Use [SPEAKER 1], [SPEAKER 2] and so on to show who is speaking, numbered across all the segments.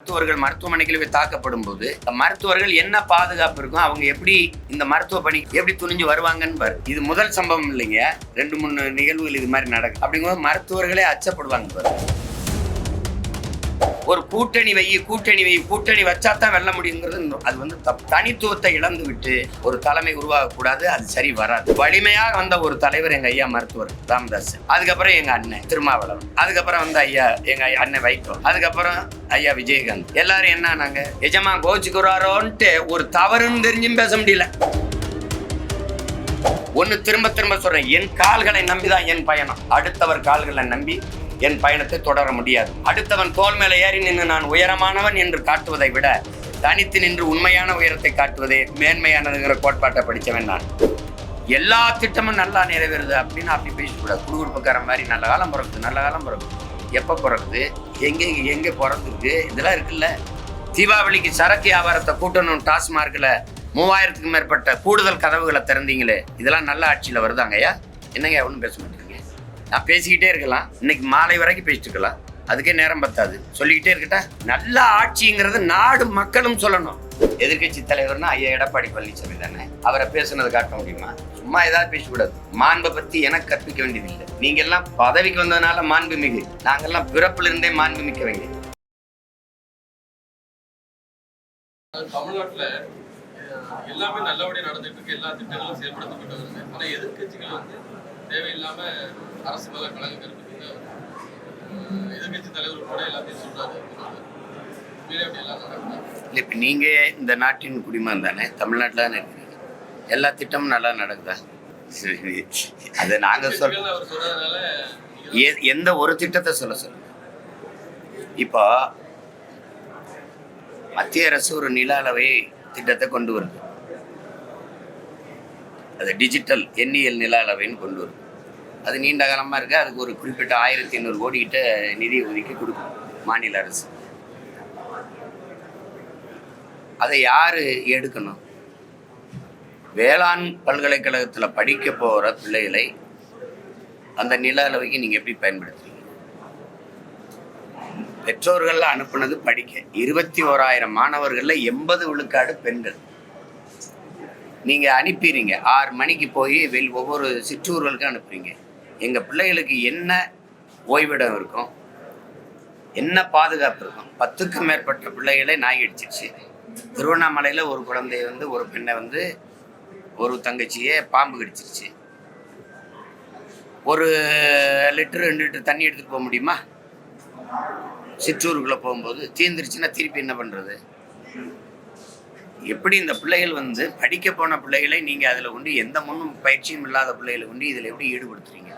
[SPEAKER 1] மருத்துவர்கள் மருத்துவமனைகளில் தாக்கப்படும் போது இந்த மருத்துவர்கள் என்ன பாதுகாப்பு இருக்கும் அவங்க எப்படி இந்த மருத்துவ பணி எப்படி துணிஞ்சு வருவாங்கன்னு பாரு. இது முதல் சம்பவம் இல்லைங்க. ரெண்டு மூணு நிகழ்வுகள் இது மாதிரி நடக்கும் அப்படிங்கும்போது மருத்துவர்களே அச்சப்படுவாங்க பாரு. ஒரு கூட்டணி வை கூட்டணி வை கூட்டணி வச்சா தான் வெல்ல முடியுங்கிறது அது வந்து தனித்துவத்தை இழந்து விட்டு ஒரு தலைமை உருவாகக்கூடாது அது சரி வராது. வலிமையாக வந்த ஒரு தலைவர் எங்க ஐயா மருத்துவர் ராமதாஸ் அதுக்கப்புறம் எங்க அண்ணன் திருமாவளவன். அதுக்கப்புறம் வந்து ஐயா எங்க அண்ணன் வைகோ. அதுக்கப்புறம் ஐயா விஜயகாந்த். எல்லாரும் என்ன நாங்க எஜமா கோச்சுக்குறாரோன்ட்டு ஒரு தவறுன்னு தெரிஞ்சும் பேச முடியல. ஒன்னு திரும்ப திரும்ப சொல்றேன். என் கால்களை நம்பிதான் என் பயணம். அடுத்தவர் கால்களை நம்பி என் பயணத்தை தொடர முடியாது. அடுத்தவன் தோல் மேல ஏறி நின்று நான் உயரமானவன் என்று காட்டுவதை விட தனித்து நின்று உண்மையான உயரத்தை காட்டுவதே மேன்மையானதுங்கிற கோட்பாட்டை படித்தவன் நான். எல்லா திட்டமும் நல்லா நிறைவேறுது அப்படின்னு அப்படி பேசக்கூடாது. குடுகுடுப்புக்கார மாதிரி நல்ல காலம் பிறக்குது நல்ல காலம் பிறகு எப்போ பிறகுது எங்கே எங்கே பிறந்துருக்கு? இதெல்லாம் இருக்குல்ல. தீபாவளிக்கு சரக்கு வியாபாரத்தை கூட்டணும் டாஸ்மார்க்கில் மூவாயிரத்துக்கும் மேற்பட்ட கூடுதல் கதவுகளை திறந்தீங்களே. இதெல்லாம் நல்ல ஆட்சியில் வருதாங்கய்யா? என்னங்க ஒன்றும் பேச மாட்டேங்க. நான் பேசிக்கிட்டே இருக்கலாம். இன்னைக்கு மாலை வரைக்கும் பேசிட்டு இருக்கலாம். அதுக்கே நேரம் பத்தாது. சொல்லிக்கிட்டே இருக்கட்டா? நல்ல ஆட்சிங்கிறது நாடு மக்களும் சொல்லணும். எதிர்க்கட்சி தலைவர்னா ஐயா எடப்பாடி பழனிசாமி தானே? அவரை பேசுனது காட்ட முடியுமா? சும்மா ஏதாவது பேசக்கூடாது. மாண்பை பத்தி எனக்கு கற்பிக்க வேண்டியதில்லை. நீங்க எல்லாம் பதவிக்கு வந்ததுனால மாண்பு மிகு நாங்கெல்லாம் பிறப்புல இருந்தே மாண்பு மிக்கவங்க
[SPEAKER 2] தமிழ்நாட்டுல எல்லாமே நல்லபடியாக நடந்துட்டு இருக்கு. எல்லா திட்டங்களும் செயல்படுத்தப்பட்டு வருது. ஆனா எதிர்கட்சிகள் வந்து தேவையில்லாம அரசு மேல கலங்க கற்பிக்குங்க எதிர்க்கட்சி தலைவர் கூட எல்லாத்தையும் நடக்குது
[SPEAKER 1] இல்லை இப்போ நீங்கள் இந்த நாட்டின் குடிமகன் தானே தமிழ்நாட்டில் தானே இருக்கிறீங்க எல்லா திட்டமும் நல்லா நடக்குதா? அதை நாங்கள் சொல்
[SPEAKER 2] எதிர்க்கட்சிகள் அவர் சொல்றதுனால நீங்க
[SPEAKER 1] எ- எந்த ஒரு திட்டத்தை சொல்ல சொல்லுங்க. இப்போ மத்திய அரசு ஒரு நில அளவை திட்டத்தை கொண்டு வருது. அது டிஜிட்டல் எண்ணியல் நில அளவைன்னு கொண்டு வரும். அது நீண்ட காலமாக இருக்குது அதுக்கு ஒரு குறிப்பிட்ட ஆயிரத்தி ஐநூறு கோடி கிட்ட நிதி ஒதுக்கி கொடுக்கும் மாநில அரசு. அதை யாரு எடுக்கணும்? வேளாண் பல்கலைக்கழகத்தில் படிக்க போகிற பிள்ளைகளை அந்த நில அளவைக்கு நீங்கள் எப்படி பயன்படுத்துறீங்க? பெற்றோர்கள் அனுப்புனது படிக்க. இருபத்தி ஓராயிரம் மாணவர்களில் எண்பது விழுக்காடு பெண்கள். நீங்கள் அனுப்பிடுறீங்க. ஆறு மணிக்கு போய் வெளி ஒவ்வொரு சிற்றூர்களுக்கும் அனுப்புறீங்க. எங்கள் பிள்ளைகளுக்கு என்ன ஓய்விடம் இருக்கும்? என்ன பாதுகாப்பு இருக்கும்? பத்துக்கும் மேற்பட்ட பிள்ளைகளை நாய் அடிச்சிருச்சு. திருவண்ணாமலையில் ஒரு குழந்தைய வந்து ஒரு பெண்ணை வந்து ஒரு தங்கச்சியை பாம்பு கடிச்சிருச்சு. ஒரு லிட்டர் ரெண்டு லிட்டர் தண்ணி எடுத்துகிட்டு போக முடியுமா? சிற்றூருக்குள்ளே போகும்போது தீர்ந்துருச்சுன்னா திருப்பி என்ன பண்ணுறது எப்படி இந்த பிள்ளைகள் வந்து படிக்க போன பிள்ளைகளை நீங்கள் அதில் கொண்டு எந்த முன்னும் பயிற்சியும் இல்லாத பிள்ளைகளை கொண்டு இதில் எப்படி ஈடுபடுத்துறீங்க?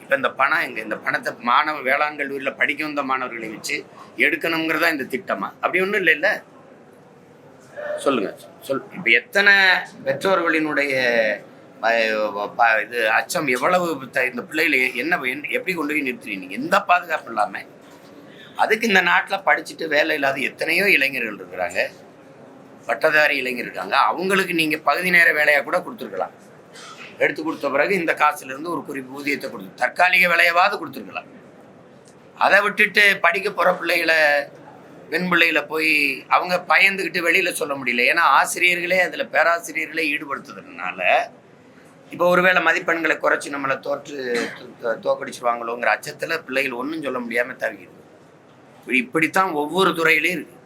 [SPEAKER 1] இப்போ இந்த பணம் எங்கே இந்த பணத்தை மாணவ வேளாண் கல்லூரியில் படிக்க வந்த மாணவர்களை வச்சு எடுக்கணுங்கிறதா இந்த திட்டமா? அப்படி ஒன்றும் இல்லைல்ல? சொல்லுங்க. சொல் இப்போ எத்தனை பெற்றோர்களினுடைய ப- இது அச்சம் எவ்வளவு த- இந்த பிள்ளைகளை என்ன என்ன- எப்படி கொண்டு போய் நிறுத்துறீங்க? எந்த பாதுகாப்பு இல்லாமல் அதுக்கு இந்த நாட்டில் படிச்சுட்டு வேலை இல்லாத எத்தனையோ இளைஞர்கள் இருக்கிறாங்க. பட்டதாரி இளைஞர் இருக்காங்க. அவங்களுக்கு நீங்கள் பகுதி நேர வேலையாக கூட கொடுத்துருக்கலாம். எடுத்து கொடுத்த பிறகு இந்த காசுலேருந்து ஒரு குறிப்பு ஊதியத்தை கொடுத்து தற்காலிக வேலையாவது கொடுத்துருக்கலாம். அதை விட்டுட்டு படிக்க போகிற பிள்ளைகளை பெண் பிள்ளைகளை போய் அவங்க பயந்துக்கிட்டு வெளியில் சொல்ல முடியல. ஏன்னா ஆசிரியர்களே அதில் பேராசிரியர்களே ஈடுபடுத்துறதுனால இப்போ ஒருவேளை மதிப்பெண்களை குறைச்சி நம்மளை தோற்று தோ- தோக்கடிச்சிருவாங்களோங்கிற அச்சத்தில் பிள்ளைகள் ஒன்றும் சொல்ல முடியாமல் தவிக்குது. இப்படித்தான் ஒவ்வொரு துறையிலையும் இருக்குது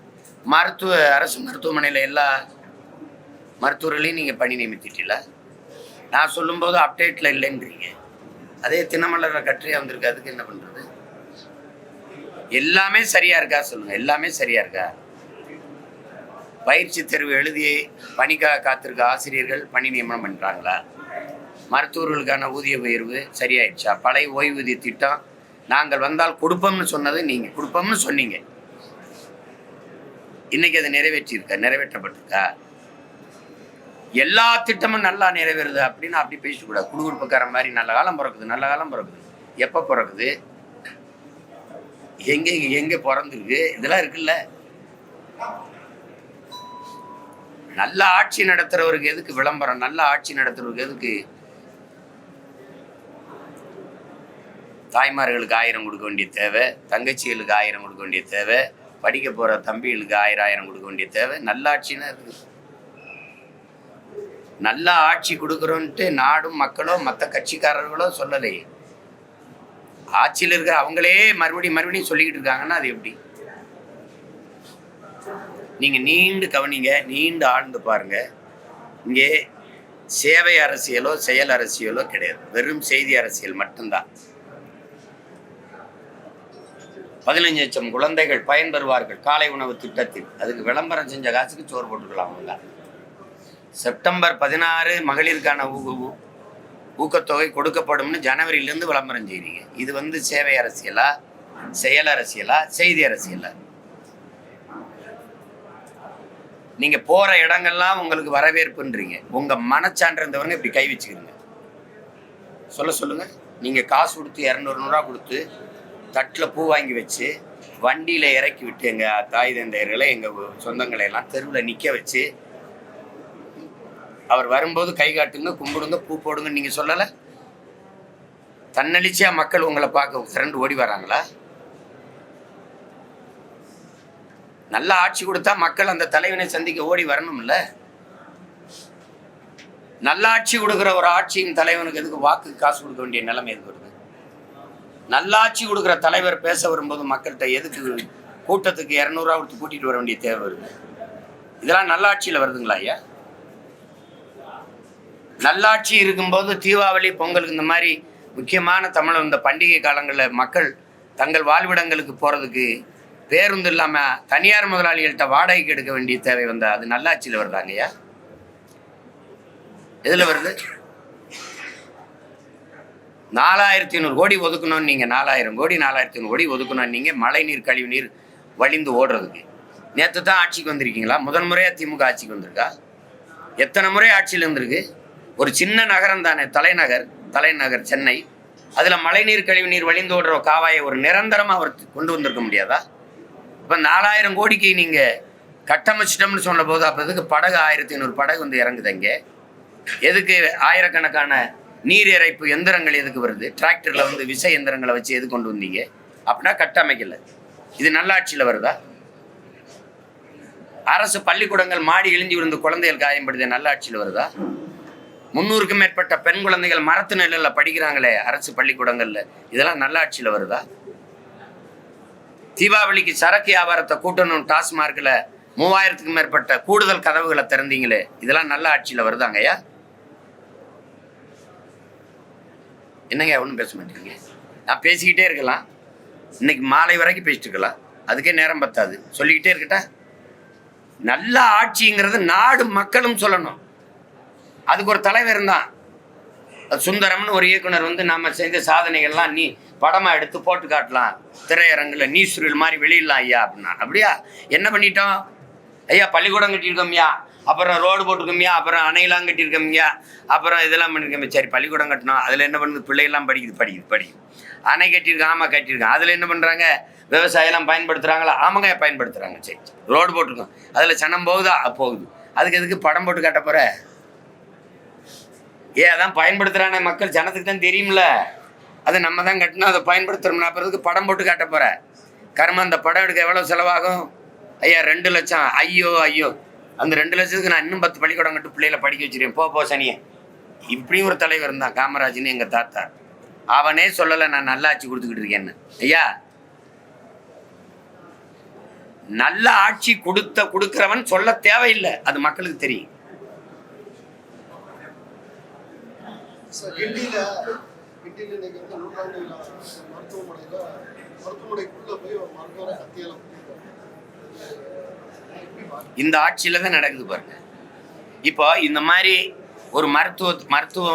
[SPEAKER 1] மருத்துவ அரசு மருத்துவமனையில் எல்லா மருத்துவர்களையும் நீங்கள் பணி நியமித்திட்டீங்களா நான் சொல்லும்போது அப்டேட்டில் இல்லைன்றீங்க. அதே தினமலரில் கட்டுரையாக வந்திருக்கு. அதுக்கு என்ன பண்ணுறது எல்லாமே சரியாக இருக்கா? சொல்லுங்கள் எல்லாமே சரியாக இருக்கா? பயிற்சி தேர்வு எழுதி பணிக்காக காத்திருக்க ஆசிரியர்கள் பணி நியமனம் பண்ணுறாங்களா மருத்துவர்களுக்கான ஊதிய உயர்வு சரியாயிடுச்சா? பழைய ஓய்வூதிய திட்டம் நாங்கள் வந்தால் கொடுப்போம்னு சொன்னது நீங்கள் கொடுப்போம்னு சொன்னீங்க. இன்னைக்கு அது நிறைவேற்றியிருக்கா? நிறைவேற்றப்பட்டிருக்கா? எல்லா திட்டமும் நல்லா நிறைவேறுது அப்படின்னு அப்படி பேசக்கூடாது குடுகுடுப்புக்கார மாதிரி நல்ல காலம் பிறக்குது நல்ல காலம் பிறக்குது. எப்போ பிறக்குது? எங்க எங்க பிறந்திருக்கு? இதெல்லாம் இருக்குல்ல. நல்ல ஆட்சி நடத்துறவருக்கு எதுக்கு விளம்பரம்? நல்ல ஆட்சி நடத்துறவருக்கு எதுக்கு? தாய்மார்களுக்கு ஆயிரம் கொடுக்க வேண்டிய தேவை தங்கச்சிகளுக்கு ஆயிரம் கொடுக்க வேண்டிய தேவை படிக்க போகிற தம்பிகளுக்கு ஆயிரம் ஆயிரம் கொடுக்க வேண்டிய தேவை. நல்லாட்சின்னு இருக்குது நல்ல ஆட்சி கொடுக்குறோன்ட்டு நாடும் மக்களோ மற்ற கட்சிக்காரர்களோ சொல்லலையே ஆட்சியில் இருக்கிற அவங்களே மறுபடியும் மறுபடியும் சொல்லிக்கிட்டு இருக்காங்கன்னா அது எப்படி? நீங்கள் நீண்டு கவனிங்க நீண்டு ஆழ்ந்து பாருங்க. இங்கே சேவை அரசியலோ செயல் அரசியலோ கிடையாது. வெறும் செய்தி அரசியல் மட்டும்தான். பதினஞ்சு லட்சம் குழந்தைகள் பயன்பெறுவார்கள் காலை உணவு திட்டத்தில். அதுக்கு விளம்பரம் செஞ்ச காசுக்கு சோறு போட்டுக்கலாம் அவங்க. செப்டம்பர் பதினாறு மகளிருக்கான ஊ- ஊக்கத்தொகை கொடுக்கப்படும்னு ஜனவரியிலேருந்து விளம்பரம் செய்கிறீங்க இது வந்து சேவை அரசியலா செயல் அரசியலா செய்தி அரசியலா? நீங்க போற இடங்கள்லாம் உங்களுக்கு வரவேற்புன்றீங்க. உங்க மனச்சான்று இருந்தவங்க இப்படி கை வச்சுக்கிறீங்க சொல்ல சொல்லுங்க. நீங்க காசு கொடுத்து இரநூறு நூறுரூவா கொடுத்து தட்டில் பூ வாங்கி வச்சு வண்டியில் இறக்கி விட்டு எங்கள் தாய் தந்தையர்களை எங்கள் சொந்தங்களை எல்லாம் தெருவில் நிற்க வச்சு அவர் வரும்போது கை காட்டுங்க கும்பிடுங்க பூ போடுங்க நீங்கள் சொல்லலை? தன்னெழுச்சியா மக்கள் உங்களை பார்க்க திரண்டு ஓடி வராங்களா? நல்ல ஆட்சி கொடுத்தா மக்கள் அந்த தலைவனை சந்திக்க ஓடி வரணும்ல? நல்லாட்சி கொடுக்குற ஒரு ஆட்சியின் தலைவனுக்கு எதுக்கு வாக்கு காசு கொடுக்க வேண்டிய நிலைமை எதுக்கு நல்லாட்சி கொடுக்குற தலைவர் பேச வரும்போது மக்கள்கிட்ட எதுக்கு கூட்டத்துக்கு இரநூறுவா கொடுத்து கூட்டிட்டு வர வேண்டிய தேவை வருது? இதெல்லாம் நல்லாட்சியில் வருதுங்களா ஐயா? நல்லாட்சி இருக்கும்போது தீபாவளி பொங்கலுக்கு இந்த மாதிரி முக்கியமான தமிழ் இந்த பண்டிகை காலங்களில் மக்கள் தங்கள் வாழ்விடங்களுக்கு போகிறதுக்கு பேருந்து இல்லாமல் தனியார் முதலாளிகள்கிட்ட வாடகைக்கு எடுக்க வேண்டிய தேவை வந்தால் அது நல்லாட்சியில் வருதாங்கய்யா எதில் வருது? நாலாயிரத்தி ஐநூறு கோடி ஒதுக்கணும்னு நீங்கள் நாலாயிரம் கோடி நாலாயிரத்தி ஐநூறு கோடி ஒதுக்கணும் நீங்கள் மழைநீர் கழிவு நீர் வழிந்து ஓடுறதுக்கு. நேற்று தான் ஆட்சிக்கு வந்திருக்கீங்களா? முதன் முறையாக திமுக ஆட்சிக்கு வந்திருக்கா? எத்தனை முறை ஆட்சியில் இருந்திருக்கு? ஒரு சின்ன நகரம் தானே தலைநகர் தலைநகர் சென்னை. அதில் மழைநீர் கழிவு நீர் வழிந்து ஓடுற காவாயை ஒரு நிரந்தரமாக அவர் கொண்டு வந்திருக்க முடியாதா? இப்போ நாலாயிரம் கோடிக்கு நீங்கள் கட்டமைச்சிட்டோம்னு சொன்ன போது அப்போ எதுக்கு படகு ஆயிரத்தி ஐநூறு படகு வந்து இறங்குதங்க எதுக்கு ஆயிரக்கணக்கான நீர் இறைப்பு எந்திரங்கள் எதுக்கு வருது? டிராக்டரில் வந்து விசை எந்திரங்களை வச்சு எது கொண்டு வந்தீங்க? அப்படின்னா கட்டமைக்கல இது நல்லாட்சியில் வருதா? அரசு பள்ளிக்கூடங்கள் மாடி இழிஞ்சு விழுந்து குழந்தைகள் காயப்படுது நல்லாட்சியில் வருதா? முந்நூறுக்கும் மேற்பட்ட பெண் குழந்தைகள் மரத்து நிழலில் படிக்கிறாங்களே அரசு பள்ளிக்கூடங்களில். இதெல்லாம் நல்லாட்சியில் வருதா? தீபாவளிக்கு சரக்கு வியாபாரத்தை கூட்டணும் டாஸ்மார்க்கில் மூவாயிரத்துக்கும் மேற்பட்ட கூடுதல் கதவுகளை திறந்தீங்களே. இதெல்லாம் நல்ல ஆட்சியில் வருதாங்கய்யா? என்னங்க ஒன்றும் பேச மாட்டேங்க? நான் பேசிக்கிட்டே இருக்கலாம். இன்னைக்கு மாலை வரைக்கும் பேசிட்டு இருக்கலாம். அதுக்கே நேரம் பத்தாது. சொல்லிக்கிட்டே இருக்கட்டா? நல்ல ஆட்சிங்கிறது நாடு மக்களும் சொல்லணும். அதுக்கு ஒரு தலைவர் தான் சுந்தரம்னு ஒரு இயக்குனர் வந்து நம்ம செய்த சாதனைகள்லாம் நீ படமாக எடுத்து போட்டு காட்டலாம். திரையரங்குல நீசுரில் மாதிரி வெளியிடலாம் ஐயா அப்படின்னா. அப்படியா? என்ன பண்ணிட்டோம்? ஐயா பள்ளிக்கூடம் கட்டியிருக்கோம்யா அப்புறம் ரோடு போட்டிருக்கோம்யா அப்புறம் அணையெல்லாம் கட்டியிருக்கோம்யா அப்புறம் இதெல்லாம் பண்ணியிருக்கோம் சரி பள்ளிக்கூடம் கட்டணும். அதில் என்ன பண்ணுது? பிள்ளைகள்லாம் படிக்குது படிக்குது படிக்குது. அணை கட்டியிருக்கேன் ஆமாம் கட்டியிருக்கான் அதில் என்ன பண்ணுறாங்க விவசாயம்லாம் பயன்படுத்துகிறாங்களா ஆமாங்க பயன்படுத்துகிறாங்க சரி சரி. ரோடு போட்டிருக்கோம். அதில் சனம் போகுதா? போகுது. அதுக்கு எதுக்கு படம் போட்டு கட்ட போகிற ஏ அதான் பயன்படுத்துகிறானே மக்கள். ஜனத்துக்கு தான் தெரியும்ல. அதை நம்ம தான் கட்டணும் அதை பயன்படுத்துறோம்னா அப்புறதுக்கு படம் போட்டு காட்ட போகிற கர்மம் அந்த படம் எடுக்க எவ்வளோ செலவாகும்? ஐயா ரெண்டு லட்சம். ஐயோ ஐயோ. அந்த ரெண்டு லட்சத்துக்கு நான் இன்னும் பத்து பள்ளிக்கூடம் கட்டு பிள்ளைகளை படிக்க வச்சிருக்கேன். போ போ சனியே. இப்படியும் ஒரு தலைவர் இருந்தான் காமராஜ்னு எங்கள் தாத்தா. அவனே சொல்லலை நான் நல்லாட்சி கொடுத்துக்கிட்டு இருக்கேன்னு. ஐயா நல்ல ஆட்சி கொடுத்த கொடுக்கிறவன் சொல்ல தேவையில்லை. அது மக்களுக்கு தெரியும்.
[SPEAKER 3] மருத்துவமனையில் போய் மருத்துவரை கத்தியலாம்
[SPEAKER 1] இந்த ஆட்சியில தான் நடக்குது பாருங்க. இப்போ இந்த மாதிரி ஒரு மருத்துவ மருத்துவ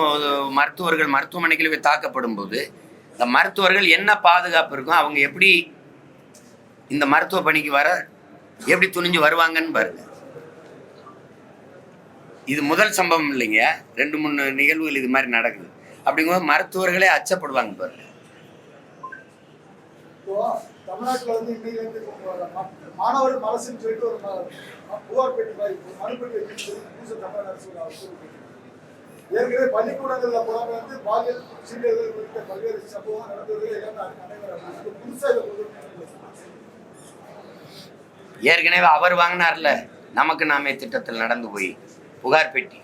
[SPEAKER 1] மருத்துவர்கள் மருத்துவமனைகளில் போய் தாக்கப்படும் போது இந்த மருத்துவர்கள் என்ன பாதுகாப்பு இருக்கும் அவங்க எப்படி இந்த மருத்துவ பணிக்கு வர எப்படி துணிஞ்சு வருவாங்கன்னு பாருங்க. இது முதல் சம்பவம் இல்லைங்க. ரெண்டு மூணு நிகழ்வுகள் இது மாதிரி நடக்குது. அப்படிங்கும்போது மருத்துவர்களே அச்சப்படுவாங்க பாருங்க.
[SPEAKER 3] தமிழ்நாட்டில் வந்து இன்னைக்கு மாணவர் மனசுன்னு சொல்லிட்டு ஒரு புகார் பெட்டி மாதிரி சொல்லி புதுசு தமிழக அரசு ஏற்கனவே பள்ளிக்கூடங்களில் கூட வந்து பாலியல் சீரியர்கள் குறித்த பல்வேறு சம்பவம் நடந்தது. எல்லாமே அனைவரும் புதுசாக இதை
[SPEAKER 1] ஏற்கனவே அவர் வாங்கினார்ல. நமக்கு நாமே திட்டத்தில் நடந்து போய் புகார் பெட்டி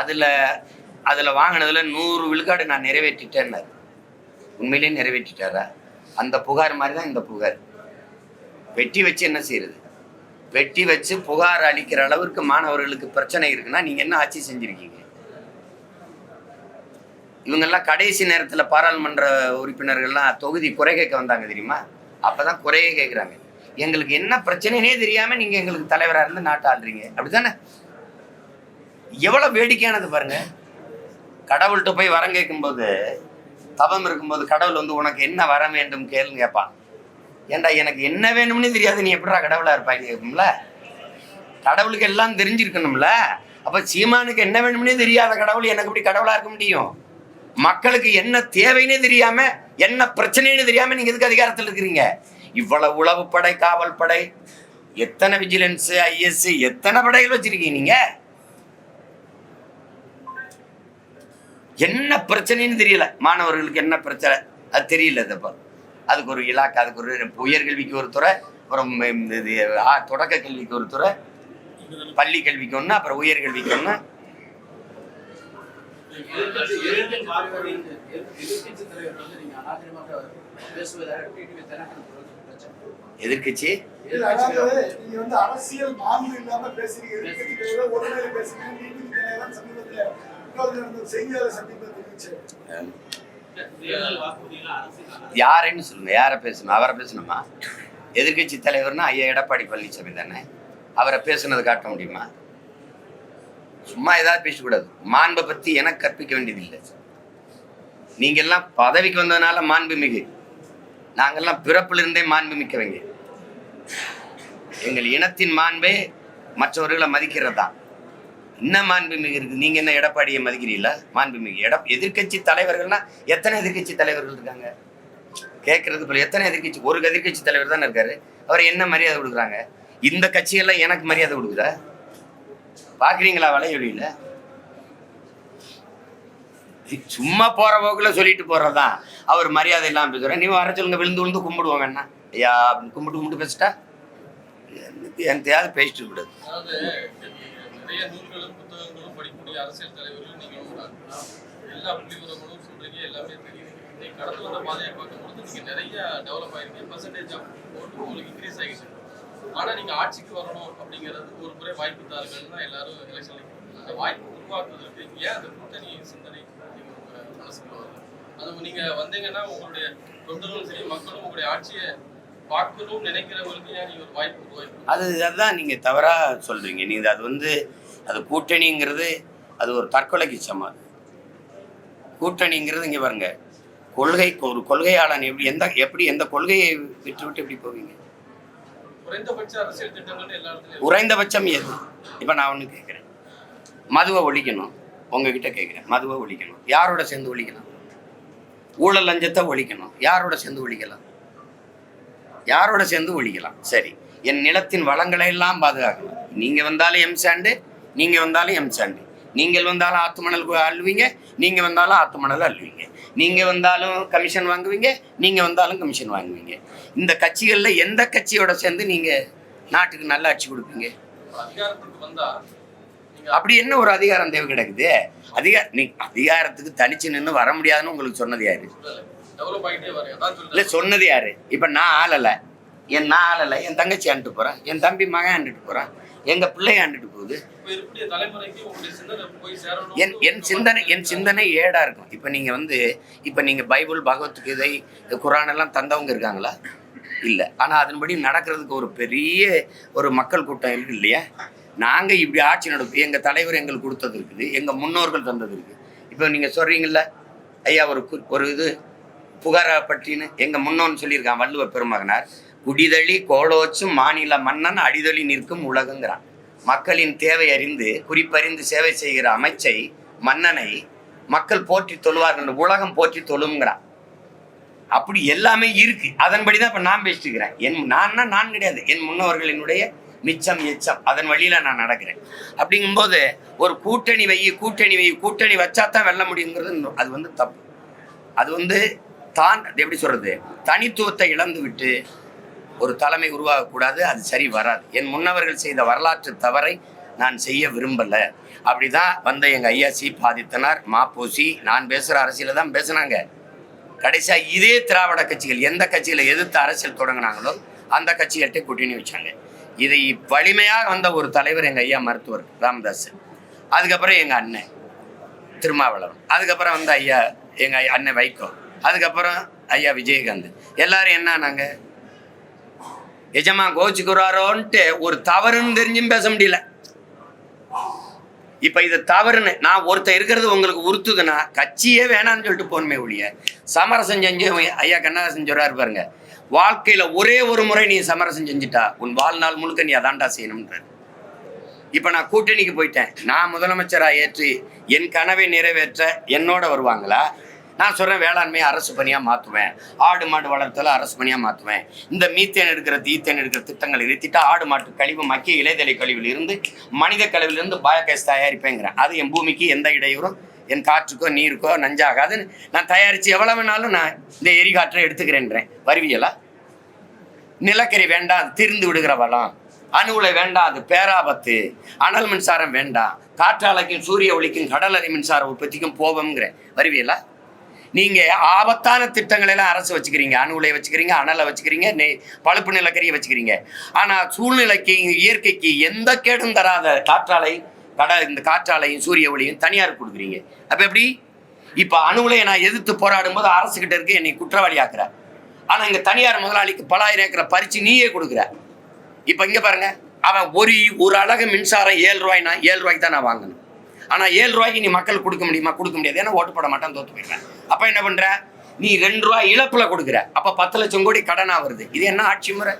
[SPEAKER 1] அதில் அதில் வாங்கினதில் நூறு விழுக்காடு நான் நிறைவேற்றிட்டேன்னார். உண்மையிலேயே நிறைவேற்றிட்டாரா? அந்த புகார் மாதிரி தான் இந்த புகார். வெட்டி வச்சு என்ன செய்யறது? வெட்டி வச்சு புகார் அளிக்கிற அளவிற்கு மாணவர்களுக்கு பிரச்சனை இருக்குன்னா நீங்க என்ன ஆட்சி செஞ்சிருக்கீங்க? இவங்கெல்லாம் கடைசி நேரத்தில் பாராளுமன்ற உறுப்பினர்கள்லாம் தொகுதி குறை கேட்க வந்தாங்க தெரியுமா? அப்பதான் குறையே கேட்குறாங்க. எங்களுக்கு என்ன பிரச்சனைனே தெரியாம நீங்க எங்களுக்கு தலைவராக இருந்து நாட்டை ஆள்றீங்க. அப்படிதானே எவ்வளவு வேடிக்கையானது பாருங்க. கடவுள்கிட்ட போய் வரம் கேட்கும்போது தவம் இருக்கும்போது கடவுள் வந்து உனக்கு என்ன வர வேண்டும்? கேளுன்னு கேட்பான். ஏன்டா எனக்கு என்ன வேணும்னு தெரியாது. நீ எப்படா கடவுளாக இருப்பாங்க கேட்கும்ல. கடவுளுக்கு எல்லாம் தெரிஞ்சிருக்கணும்ல. அப்போ சீமானுக்கு என்ன வேணும்னே தெரியாத கடவுள் எனக்கு இப்படி கடவுளாக இருக்க முடியும்? மக்களுக்கு என்ன தேவைன்னே தெரியாம என்ன பிரச்சனைன்னு தெரியாம நீங்க எதுக்கு அதிகாரத்தில் இருக்கிறீங்க? இவ்வளவு உளவு படை காவல் படை எத்தனை விஜிலன்ஸ் ஐஎஸ் எத்தனை படைகள் வச்சிருக்கீங்க நீங்க? என்ன பிரச்சனைன்னு தெரியல. மாணவர்களுக்கு என்ன பிரச்சனை? அது தெரியல இதப்போ அதுக்கு ஒரு இலாக்கா அதுக்கு ஒரு உயர்கல்விக்கு ஒரு துறை அப்புறம் இது, தொடக்க கல்விக்கு ஒரு துறை பள்ளி கல்விக்கு ஒன்று அப்புறம் உயர்கல்விக்கு ஒன்று
[SPEAKER 4] எதிர்க்கட்சி?
[SPEAKER 3] அரசியல் இல்லாம பேசுறீங்க.
[SPEAKER 1] யாருன்னு சொல்லுங்க. யாரை பேசணும்? அவரை பேசணுமா? எதிர்க்கட்சி தலைவர்னா ஐயா எடப்பாடி பழனிசாமி தானே? அவரை பேசுனது காட்ட முடியுமா? சும்மா ஏதாவது பேசக்கூடாது. மாண்பை பத்தி எனக்கு கற்பிக்க வேண்டியதில்லை. நீங்க எல்லாம் பதவிக்கு வந்ததுனால மாண்பு மிகு. நாங்கெல்லாம் பிறப்புல இருந்தே மாண்பு மிக்கவங்க. எங்கள் இனத்தின் மாண்பே மற்றவர்களை மதிக்கிறது? தான் என்ன மாண்புமிகு இருக்கு? நீங்க என்ன எடப்பாடியை மதிக்கிறீங்களா மாண்புமிகு. எட எதிர்கட்சி தலைவர்கள்னா எத்தனை எதிர்க்கட்சி தலைவர்கள் இருக்காங்க? கேட்கறது போல எத்தனை எதிர்க்கட்சி ஒரு எதிர்க்கட்சி தலைவர் தானே இருக்காரு. அவர் என்ன மரியாதை கொடுக்குறாங்க? இந்த கட்சியெல்லாம் எனக்கு மரியாதை கொடுக்குதா? பாக்குறீங்களா வலையொலியில் சும்மா போற போக்குல சொல்லிட்டு போறதுதான் அவர் மரியாதை இல்லாமல் பேசுறேன் நீ வர சொல்லுங்க விழுந்து விழுந்து கும்பிடுவாங்க என்ன? ஐயா அப்படின்னு கும்பிட்டு கும்பிட்டு பேசிட்டா? எந்தையாவது பேசிட்டு கூடாது.
[SPEAKER 2] நிறைய நூல்களும் புத்தகங்களும் படிக்கக்கூடிய அரசியல் தலைவர்களும் நீங்களும் ஒரு எல்லா புள்ளி விவரங்களும் சொல்றீங்க எல்லாமே தெரியுது. நீங்க கடந்து வந்த பாதையை பார்க்கும்போது நீங்க நிறைய டெவலப் ஆயிருக்கீங்க. பர்சன்டேஜ் ஆஃப் ஓட்டு உங்களுக்கு இன்க்ரீஸ் ஆகிட்டு ஆனா நீங்க ஆட்சிக்கு வரணும் அப்படிங்கிறது ஒரு முறை வாய்ப்பு தாருங்கள் தான் எல்லாரும் எலெக்ஷன்ல அந்த வாய்ப்பு உருவாக்குவதற்கு ஏன் அந்த கூட்டணி சிந்தனை நீங்க மனசுக்குள்ள வருது? அது நீங்க வந்தீங்கன்னா உங்களுடைய தொண்டர்களும் சரி மக்களும் உங்களுடைய ஆட்சியை பார்க்கணும்னு நினைக்கிறவங்களுக்கு
[SPEAKER 1] அது அதுதான் நீங்க தவறா சொல்றீங்க. நீங்க அது வந்து அது கூட்டணிங்கிறது அது ஒரு தற்கொலைக்கு சமம் கூட்டணிங்கிறது இங்க பாருங்க. கொள்கை ஒரு கொள்கையாளன் எப்படி எந்த எப்படி எந்த கொள்கையை விட்டு விட்டு எப்படி போவீங்க? குறைந்தபட்சம் எது? இப்போ நான் ஒன்று கேட்குறேன் மதுவை ஒழிக்கணும். உங்ககிட்ட கேட்குறேன் மதுவை ஒழிக்கணும். யாரோட சேர்ந்து ஒழிக்கலாம்? ஊழல் லஞ்சத்தை ஒழிக்கணும். யாரோட சேர்ந்து ஒழிக்கலாம்? யாரோட சேர்ந்து ஒழிக்கலாம்? சரி. என் நிலத்தின் வளங்களை எல்லாம் பாதுகாக்கலாம். நீங்கள் வந்தாலும் எம் சாண்டு வந்தாலும் எம் சாண்டு நீங்கள் வந்தாலும் ஆத்து மணல் கு- அள்ளுவீங்க வந்தாலும் ஆத்து மணல் அள்ளுவீங்க. நீங்கள் வந்தாலும் கமிஷன் வாங்குவீங்க நீங்கள் வந்தாலும் கமிஷன் வாங்குவீங்க. இந்த கட்சிகளில் எந்த கட்சியோட சேர்ந்து நீங்கள் நாட்டுக்கு நல்ல ஆட்சி கொடுப்பீங்க? அப்படி என்ன ஒரு அதிகாரம் தேவை கிடக்குது அதிகார நீ அதிகாரத்துக்கு தனிச்சு நின்று வர முடியாதுன்னு உங்களுக்கு சொன்னது யாரு? இல்ல சொன்னது யாரு? இப்ப நான் ஆளல என் நான் ஆளல என் தங்கச்சி ஆண்டுட்டு போறான். என் தம்பி மகன் ஆண்டுட்டு போறான். எங்க பிள்ளை ஆண்டுட்டு போகுது. என் என் சிந்தனை என் சிந்தனை ஏடா இருக்கும். இப்ப நீங்க வந்து இப்ப நீங்க பைபிள் பகவத்கீதை குரான் எல்லாம் தந்தவங்க இருக்காங்களா? இல்ல. ஆனா அதன்படி நடக்கிறதுக்கு ஒரு பெரிய ஒரு மக்கள் கூட்டம் இருக்கு இல்லையா? நாங்க இப்படி ஆட்சி நடக்கும் எங்க தலைவர் எங்களுக்கு கொடுத்தது இருக்குது. எங்க முன்னோர்கள் தந்தது இருக்கு இப்போ நீங்க சொல்றீங்கல்ல ஐயா ஒரு ஒரு இது புகாரப்பட்டின்னு பற்றின்னு எங்க முன்னோன்னு சொல்லியிருக்கான் வள்ளுவ பெருமகனார். குடிதழி கோலோச்சும் மாநில மன்னன் அடிதழி நிற்கும் உலகுங்கிறான். மக்களின் தேவை அறிந்து குறிப்பறிந்து சேவை செய்கிற அமைச்சை மன்னனை மக்கள் போற்றி தொழுவார்கள் உலகம் போற்றி தொழுங்கிறான் அப்படி எல்லாமே இருக்கு. அதன்படி தான் இப்ப நான் பேசிட்டு இருக்கிறேன் என் நான்னா நான் கிடையாது. என் முன்னோர்களினுடைய மிச்சம் எச்சம். அதன் வழியில நான் நடக்கிறேன். அப்படிங்கும்போது ஒரு கூட்டணி வை கூட்டணி வை கூட்டணி வச்சா தான் வெல்ல முடியுங்கிறது அது வந்து தப்பு. அது வந்து தான் அது எப்படி சொல்கிறது தனித்துவத்தை இழந்து விட்டு ஒரு தலைமை உருவாகக்கூடாது அது சரி வராது. என் முன்னவர்கள் செய்த வரலாற்று தவறை நான் செய்ய விரும்பலை. அப்படி தான் வந்த எங்கள் ஐயா சி. பாதித்தனார் மாப்போசி நான் பேசுகிற அரசியலில் தான் பேசுனாங்க. கடைசியாக இதே திராவிட கட்சிகள் எந்த கட்சியில் எதிர்த்து அரசியல் தொடங்கினாங்களோ அந்த கட்சிகள்கிட்ட கூட்டணி வச்சாங்க. இதை வலிமையாக வந்த ஒரு தலைவர் எங்கள் ஐயா மருத்துவர் ராமதாஸ் அதுக்கப்புறம் எங்கள் அண்ணன் திருமாவளவன். அதுக்கப்புறம் வந்து ஐயா எங்கள் ஐயா அண்ணன் வைகோ. அதுக்கப்புறம் ஐயா விஜயகாந்த். எல்லாரும் என்ன நாங்க எஜமா கோச்சுக்குறாரோன்ட்டு ஒரு தவறுன்னு தெரிஞ்சும் பேச முடியல. இப்ப இது தவறுன்னு நான் ஒருத்தர் இருக்கிறது உங்களுக்கு உறுத்துதுன்னா கட்சியே வேணான்னு சொல்லிட்டு போகணுமே ஒழிய சமரசம் செஞ்சு ஐயா கண்ணதாசன் சொல்றாரு பாருங்க வாழ்க்கையில ஒரே ஒரு முறை நீ சமரசம் செஞ்சுட்டா உன் வாழ்நாள் முழுக்க நீ அதான்டா செய்யணும்ன்ற இப்ப நான் கூட்டணிக்கு போயிட்டேன். நான் முதலமைச்சரா ஏற்று என் கனவை நிறைவேற்ற என்னோட வருவாங்களா? நான் சொல்கிறேன் வேளாண்மையை அரசு பணியாக மாற்றுவேன் ஆடு மாடு வளர்த்தல அரசு பணியாக மாற்றுவேன் இந்த மீத்தேன் எடுக்கிற தீத்தேன் எடுக்கிற திட்டங்களை நிறுத்திட்டு ஆடு மாட்டு கழிவு மக்கிய இலைதலை கழிவில் இருந்து மனித கழிவிலிருந்து பயோகேஸ் தயாரிப்பேங்கிறேன். அது என் பூமிக்கு எந்த இடையூறும் என் காற்றுக்கோ நீருக்கோ நஞ்சாகாதுன்னு நான் தயாரித்து எவ்வளோ வேணாலும் நான் இந்த எரிகாற்றை எடுத்துக்கிறேன்றேன். வருவியலா? நிலக்கரி வேண்டாம் அது திரிந்து விடுகிற வளம். அணு உலை வேண்டாம் அது பேராபத்து. அனல் மின்சாரம் வேண்டாம். காற்றாலைக்கும் சூரிய ஒளிக்கும் கடலறை மின்சார உற்பத்திக்கும் போவோம்ங்கிறேன். வருவியலா? நீங்கள் ஆபத்தான திட்டங்களை எல்லாம் அரசு வச்சுக்கிறீங்க அணு உலையை வச்சுக்கிறீங்க அனலை வச்சுக்கிறீங்க நெ- பழுப்பு நிலக்கரியை வச்சுக்கிறீங்க. ஆனால் சூழ்நிலைக்கு இயற்கைக்கு எந்த கேடும் தராத காற்றாலை கட இந்த காற்றாலையும் சூரிய ஒளியும் தனியார் கொடுக்குறீங்க. அப்போ எப்படி? இப்போ அணு உலையை நான் எதிர்த்து போராடும் போது அரசுக்கிட்ட கிட்ட இருக்கு என்னை குற்றவாளி ஆக்குற ஆனால் இங்கே தனியார் முதலாளிக்கு பலாயிரம் ஏக்கரை பறிச்சு நீயே கொடுக்குற. இப்போ இங்கே பாருங்க அவன் ஒரு ஒரு அழகு மின்சாரம் ஏழு ரூபாய்னா ஏழு ரூபாய்க்கு தான் நான் வாங்கணும். ஆனால் ஏழு ரூபாய்க்கு நீ மக்கள் கொடுக்க முடியுமா? கொடுக்க முடியாது. ஏன்னா ஓட்டு போட மாட்டான் தோத்து போயிடுறேன் அப்போ என்ன பண்ணுற நீ ரெண்டு ரூபாய் இழப்பில் கொடுக்குற. அப்போ பத்து லட்சம் கோடி கடனாக வருது. இது என்ன ஆட்சி முறை?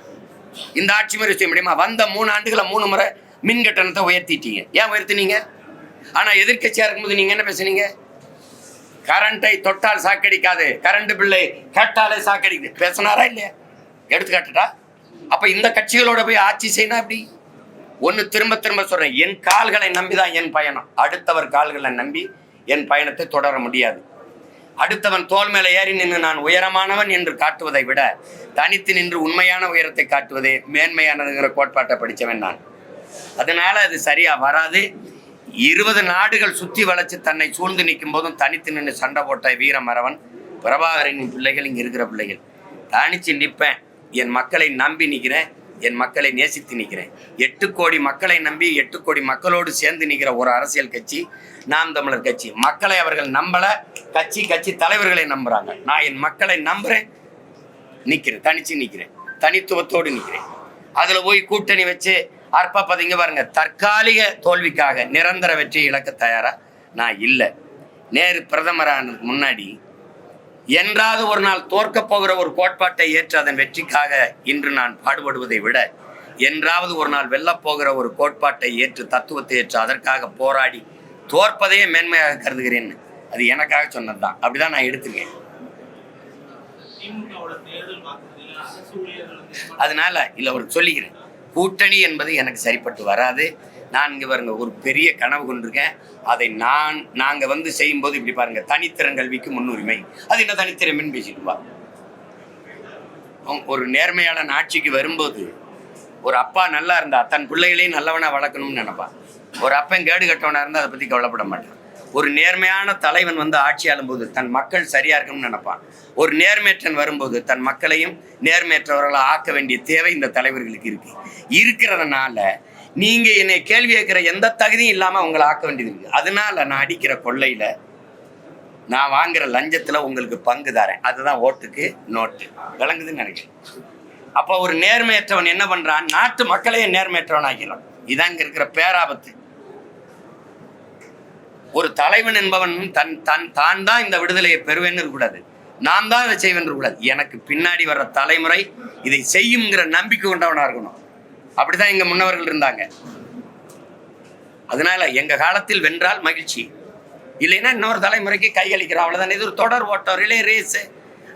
[SPEAKER 1] இந்த ஆட்சி முறை செய்ய முடியுமா? வந்த மூணு ஆண்டுகளை மூணு முறை மின் கட்டணத்தை உயர்த்திட்டீங்க. ஏன் உயர்த்தினீங்க? ஆனால் எதிர்கட்சியாக இருக்கும்போது நீங்கள் என்ன பேசுனீங்க? கரண்ட்டை தொட்டால் சாக்கடிக்காது. கரண்ட் பில்லை கேட்டாலே சாக்கடிக்குது. பேசினாரா இல்லையா? எடுத்துக்காட்டுட்டா அப்போ இந்த கட்சிகளோட போய் ஆட்சி செய்யணும் அப்படி ஒன்று திரும்ப திரும்ப சொல்கிறேன் என் கால்களை நம்பி தான் என் பயணம். அடுத்தவர் கால்களை நம்பி என் பயணத்தை தொடர முடியாது. அடுத்தவன் தோல் மேலே ஏறி நின்று நான் உயரமானவன் என்று காட்டுவதை விட தனித்து நின்று உண்மையான உயரத்தை காட்டுவதே மேன்மையானதுங்கிற கோட்பாட்டை படித்தவன் நான். அதனால அது சரியா வராது. இருபது நாடுகள் சுற்றி வளைச்சு தன்னை சூழ்ந்து நிற்கும் போதும் தனித்து நின்று சண்டை போட்ட வீரமரவன் பிரபாகரின் பிள்ளைகள் இங்கே இருக்கிற பிள்ளைகள். தனிச்சு நிற்பேன். என் மக்களை நம்பி நிற்கிறேன். என் மக்களை நேசித்து நிற்கிறேன். எட்டு கோடி மக்களை நம்பி எட்டு கோடி மக்களோடு சேர்ந்து நிற்கிற ஒரு அரசியல் கட்சி நாம் தமிழர் கட்சி. மக்களை அவர்கள் நம்பல கட்சி கட்சி தலைவர்களை நம்புறாங்க. நான் என் மக்களை நம்புறேன் நிற்கிறேன் தனிச்சு நிற்கிறேன் தனித்துவத்தோடு நிற்கிறேன். அதில் போய் கூட்டணி வச்சு அற்ப பாருங்க தற்காலிக தோல்விக்காக நிரந்தர வெற்றி இழக்க தயாராக நான் இல்லை. நேரு பிரதமரானதுக்கு முன்னாடி என்றாவது ஒரு நாள் தோற்கப் போகிற ஒரு கோட்பாட்டை ஏற்று அதன் வெற்றிக்காக இன்று நான் பாடுபடுவதை விட என்றாவது ஒரு நாள் வெல்லப்போகிற ஒரு கோட்பாட்டை ஏற்று தத்துவத்தை ஏற்று அதற்காக போராடி தோற்பதையே மேன்மையாக கருதுகிறேன். அது எனக்காக சொன்னதுதான். அப்படிதான் நான் எடுத்துக்கேன் அதனால இல்ல ஒரு சொல்லிக்கிறேன். கூட்டணி என்பது எனக்கு சரிப்பட்டு வராது. நான் இங்க பாருங்க ஒரு பெரிய கனவு கொண்டிருக்கேன். அதை நான் நாங்க வந்து செய்யும்போது இப்படி பாருங்க தனித்திறன் கல்விக்கு முன்னுரிமை. அது என்ன தனித்திறமைன்னு பேசிக்குவா ஒரு நேர்மையாளன் ஆட்சிக்கு வரும்போது ஒரு அப்பா நல்லா இருந்தா தன் பிள்ளைகளையும் நல்லவனா வளர்க்கணும்னு நினைப்பான். ஒரு அப்பன் கேடு கட்டவனா இருந்தால் அதை பத்தி கவலைப்பட மாட்டான். ஒரு நேர்மையான தலைவன் வந்து ஆட்சி ஆளும்போது தன் மக்கள் சரியா இருக்கணும்னு நினைப்பான். ஒரு நேர்மையற்றன் வரும்போது தன் மக்களையும் நேர்மையற்றவர்களை ஆக்க வேண்டிய தேவை இந்த தலைவர்களுக்கு இருக்கு. இருக்கிறதுனால நீங்க என்னை கேள்வி கேட்கிற எந்த தகுதியும் இல்லாம உங்களை ஆக்க வேண்டியது இருக்கு அதனால நான் அடிக்கிற கொள்ளையில நான் வாங்குற லஞ்சத்துல உங்களுக்கு பங்கு தரேன். அதுதான் ஓட்டுக்கு நோட்டு. விளங்குதுன்னு நினைக்கிறேன். அப்போ ஒரு நேர்மையற்றவன் என்ன பண்றான்? நாட்டு மக்களையே நேர்மையற்றவன் ஆகிறான் இதான் இங்க இருக்கிற பேராபத்து. ஒரு தலைவன் என்பவன் தன் தன் தான் தான் இந்த விடுதலையை பெறுவேன்னு இருக்கக்கூடாது. நான் தான் இதை செய்வேன் இருக்கக்கூடாது. எனக்கு பின்னாடி வர்ற தலைமுறை இதை செய்யுங்கிற நம்பிக்கை கொண்டவனாக இருக்கணும். அப்படிதான் எங்க முன்னவர்கள் இருந்தாங்க. அதனால எங்க காலத்தில் வென்றால் மகிழ்ச்சி. இல்லைன்னா இன்னொரு தலைமுறைக்கு கையளிக்கிறோம் அவ்வளவுதான். இது ஒரு தொடர் ஓட்டம் ரிலே ரேஸு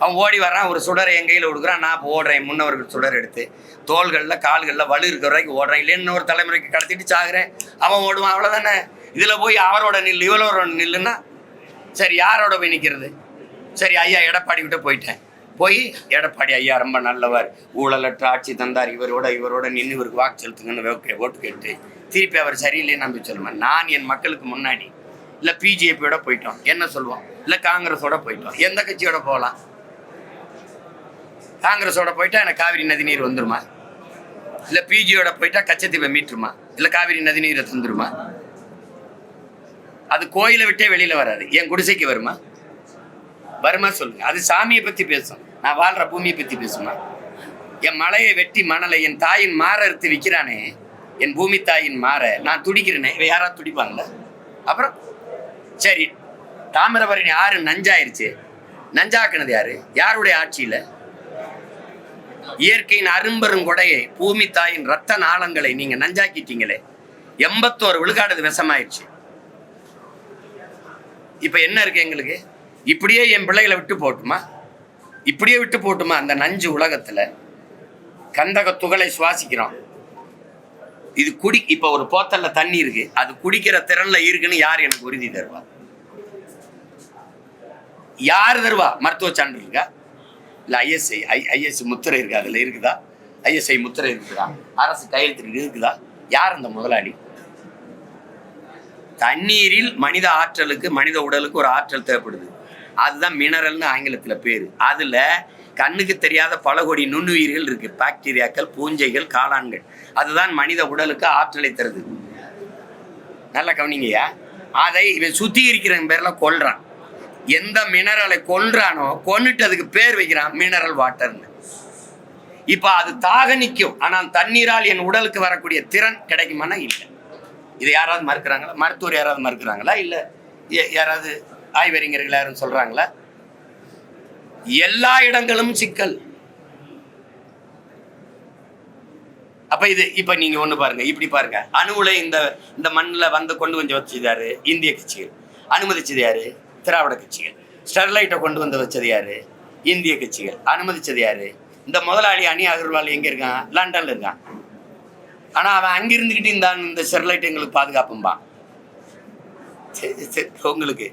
[SPEAKER 1] அவன் ஓடி வரான் ஒரு சுடரை என் கையில் கொடுக்குறான் நான் இப்போ ஓடுறேன் முன்னவர்கள் சுடர் எடுத்து. தோள்களில் கால்களில் வலு இருக்கிற வரைக்கும் ஓடுறேன். இல்லைன்னு இன்னொரு தலைமுறைக்கு கடத்திட்டு சாகுறேன் அவன் ஓடுவான் அவ்வளோதானே இதில் போய் அவரோட நில் இவளோட நில்லுன்னா சரி யாரோட போய் நிற்கிறது சரி ஐயா எடப்பாடி விட்டு போயிட்டேன். போய் எடப்பாடி ஐயா ரொம்ப நல்லவர். ஊழலற்ற ஆட்சி தந்தார். இவரோட இவரோட நின்று இவருக்கு வாக்கு செலுத்துங்கன்னு ஓகே ஓட்டு கேட்டு திருப்பி அவர் சரியில்லைன்னு நம்பி சொல்லுவேன் நான் என் மக்களுக்கு முன்னாடி இல்லை பிஜேபியோட போயிட்டோம். என்ன சொல்லுவோம் இல்லை காங்கிரஸோட போயிட்டோம். எந்த கட்சியோட போகலாம் காங்கிரஸோட போயிட்டா எனக்கு காவிரி நதிநீர் வந்துருமா? இல்லை பிஜியோட போயிட்டா கச்சத்தீவை மீட்டுருமா? இல்லை காவிரி நதிநீரை தந்துருமா? அது கோயிலை விட்டே வெளியில் வராது. என் குடிசைக்கு வருமா? வருமா சொல்லுங்க. அது சாமியை பற்றி பேசும். நான் வாழ்ற பூமியை பற்றி பேசுமா? என் மலையை வெட்டி மணலை என் தாயின் மாற அறுத்து விற்கிறானே என் பூமி தாயின் மாற நான் துடிக்கிறேனே. இவ யாராவது துடிப்பாங்களா? அப்புறம் சரி தாமிரபரணி ஆறு நஞ்சாயிருச்சு. நஞ்சாக்குனது யாரு? யாருடைய ஆட்சியில்? இயற்கையின் அரும்பெருங்கொடையை பூமி தாயின் ரத்த நாளங்களை நீங்க நஞ்சாக்கிட்டீங்களே. எண்பத்தோரு விழுக்காடு விஷமாயிருச்சு. இப்ப என்ன இருக்கு எங்களுக்கு? இப்படியே என் பிள்ளைகளை விட்டு போட்டுமா இப்படியே விட்டு போட்டுமா அந்த நஞ்சு உலகத்துல? கந்தக துகளை சுவாசிக்கிறோம். இது குடி இப்ப ஒரு போத்தல்ல தண்ணி இருக்கு. அது குடிக்கிற திறன்ல இருக்குன்னு யார் எனக்கு உறுதி தருவா? யார் தருவா? மருத்துவ சான்று இருக்கா? இல்ல ஐஎஸ்ஐ ஐ ஐஎஸ்சி முத்திரை இருக்கா? அதுல இருக்குதா? ஐஎஸ்ஐ முத்திரை இருக்குதா? அரசு கையெழுத்து இருக்குதா? யார் அந்த முதலாளி? தண்ணீரில் மனித ஆற்றலுக்கு மனித உடலுக்கு ஒரு ஆற்றல் தேவைப்படுது. அதுதான் மினரல்னு ஆங்கிலத்தில் பேர். அதில் கண்ணுக்கு தெரியாத பல கோடி நுண்ணுயிர்கள் இருக்குது பாக்டீரியாக்கள் பூஞ்சைகள் காளான்கள். அதுதான் மனித உடலுக்கு ஆற்றலை தருது. நல்லா கவனிங்கய்யா? அதை இவன் சுத்திகரிக்கிற பேர்ல கொல்றான். எந்த மினரலை கொல்றானோ கொன்னுட்டு அதுக்கு பேர் வைக்கிறான் மினரல் வாட்டர்னு இப்போ அது தாக நிற்கும் ஆனால் தண்ணீரால் என் உடலுக்கு வரக்கூடிய திறன் கிடைக்குமானா இல்லை. இதை யாராவது மறுக்கிறாங்களா? மருத்துவர் யாராவது மறுக்கிறாங்களா? இல்லை யாராவது ஆய்வறிஞர்கள் யாரும் சொல்றாங்களா? எல்லா இடங்களும் சிக்கல். அப்ப இது இப்ப நீங்க ஒண்ணு பாருங்க இப்படி பாருங்க. அணுவுல இந்த இந்த மண்ணுல வந்து கொண்டு வந்து வச்சது யாரு? இந்திய கட்சிகள். அனுமதிச்சது யாரு? திராவிட கட்சிகள். ஸ்டெர்லைட்டை கொண்டு வந்து வச்சது யாரு? இந்திய கட்சிகள். அனுமதிச்சது யாரு? இந்த முதலாளி அணி அகர்வால் எங்க இருக்கான்? லண்டன்ல இருக்கான். ஆனா அவன் அங்க இருந்துகிட்டு இந்த இந்த ஸ்டெர்லைட் எங்களுக்கு பாதுகாப்பும்பான். உங்களுக்கு.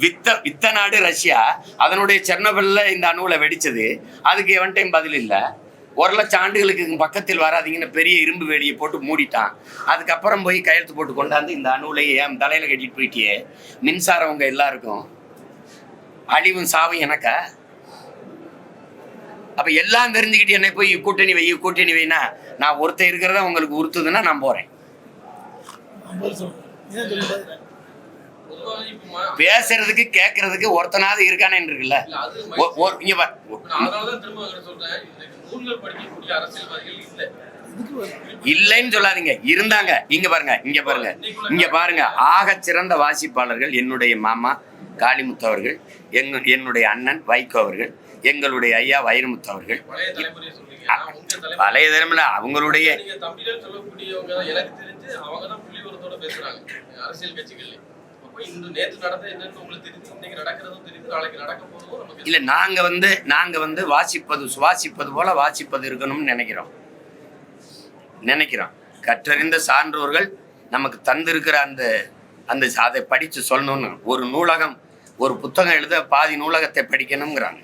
[SPEAKER 1] வித்த வித்த நாடு ரஷ்யா. அதனுடைய செர்னபல்ல இந்த அணுவில் வெடிச்சது. அதுக்கு எவன் டைம் பதில் இல்லை. ஒரு லட்சம் ஆண்டுகளுக்கு பக்கத்தில் வராதிங்கன்னு பெரிய இரும்பு வேலியை போட்டு மூடிட்டான். அதுக்கப்புறம் போய் கையெழுத்து போட்டு கொண்டாந்து இந்த அணுவுலையே என் தலையில் கட்டிட்டு போயிட்டியே. மின்சாரம் அவங்க எல்லாருக்கும். அழிவும் சாவும் எனக்கா. அப்போ எல்லாம் தெரிஞ்சுக்கிட்டு என்னை போய் கூட்டணி வை கூட்டணி வைனா நான் ஒருத்தன் இருக்கிறத உங்களுக்கு உறுத்துதுன்னா நான்
[SPEAKER 2] போகிறேன்
[SPEAKER 1] பேசுறதுக்கு கேட்கறதுக்கு ஒருத்தனாவது இருக்கானேன்னு இருக்குல்ல இங்க பார். இல்லைன்னு சொல்லாதீங்க. இருந்தாங்க. இங்க பாருங்க இங்க பாருங்க. இங்க பாருங்க. ஆகச் சிறந்த வாசிப்பாளர்கள் என்னுடைய மாமா காளிமுத்து அவர்கள் எங்க என்னுடைய அண்ணன் வைகோ அவர்கள் எங்களுடைய ஐயா வைரமுத்து அவர்கள்.
[SPEAKER 2] பழைய தலைமுறை.
[SPEAKER 1] அவங்களுடைய
[SPEAKER 2] நீங்க இல்லை
[SPEAKER 1] இல்ல நாங்க வந்து நாங்க வந்து வாசிப்பது சுவாசிப்பது போல வாசிப்பது இருக்கணும்னு நினைக்கிறோம். நினைக்கிறோம். கற்றறிந்த சான்றோர்கள் நமக்கு தந்திருக்கிற அந்த அந்த அதை படிச்சு சொல்லணும்னு. ஒரு நூலகம் ஒரு புத்தகம் எழுத பாதி நூலகத்தை படிக்கணுங்கிறாங்க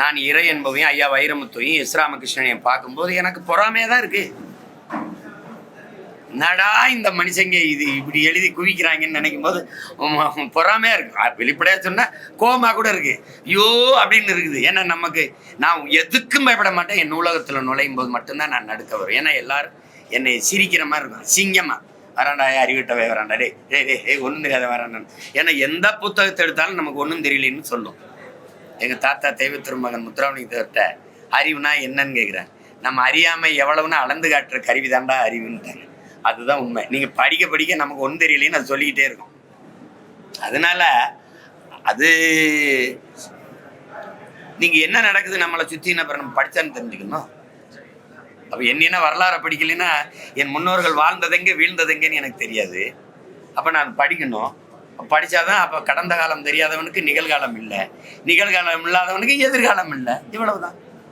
[SPEAKER 1] நான் இறை என்பவையும் ஐயா வைரமுத்தையும் இஸ்ராமகிருஷ்ணனையும் பார்க்கும்போது எனக்கு பொறாமையாக தான் இருக்கு. என்னடா இந்த மனுஷங்க இது இப்படி எழுதி குவிக்கிறாங்கன்னு நினைக்கும் போது பொறாமையாக பொறாமையா இருக்கு. அஹ் வெளிப்படையா சொன்னா கோமா கூட இருக்கு. ஐயோ அப்படின்னு இருக்குது. ஏன்னா நமக்கு நான் எதுக்கும் பயப்பட மாட்டேன். என் நூலகத்துல நுழையும் போது மட்டும்தான் நான் நடுக்க வரும். ஏன்னா எல்லாரும் என்னை சிரிக்கிற மாதிரி இருக்கும். சிங்கமா வராண்டா அறிவிட்டவை வராண்டா. டே டே டே ஏ ஒன்றும் கதை வராண்டான் ஏன்னா எந்த புத்தகத்தை எடுத்தாலும் நமக்கு ஒன்றும் தெரியலன்னு சொல்லும். எங்கள் தாத்தா தெய்வ திருமகன் முத்துராமலிங்க அறிவுனா என்னன்னு கேட்குறேன் நம்ம அறியாமல் எவ்வளவுன்னு அளந்து காட்டுற கருவி தாண்டா அறிவுன்ட்டாங்க. அதுதான் உண்மை. நீங்கள் படிக்க படிக்க நமக்கு ஒன்றும் தெரியலேன்னு அது சொல்லிக்கிட்டே இருக்கும். அதனால அது நீங்கள் என்ன நடக்குது நம்மளை சுற்றி அப்புறம் நம்ம படித்தான்னு தெரிஞ்சுக்கணும். அப்போ என்ன வரலாறை படிக்கலைன்னா என் முன்னோர்கள் வாழ்ந்ததெங்க வீழ்ந்ததெங்கன்னு எனக்கு தெரியாது. அப்போ நான் படிக்கணும். படித்தாதான் அப்போ கடந்த காலம் தெரியாதவனுக்கு நிகழ்காலம் இல்லை. நிகழ்காலம் இல்லாதவனுக்கு எதிர்காலம் இல்லை. இவ்வளவுதான்.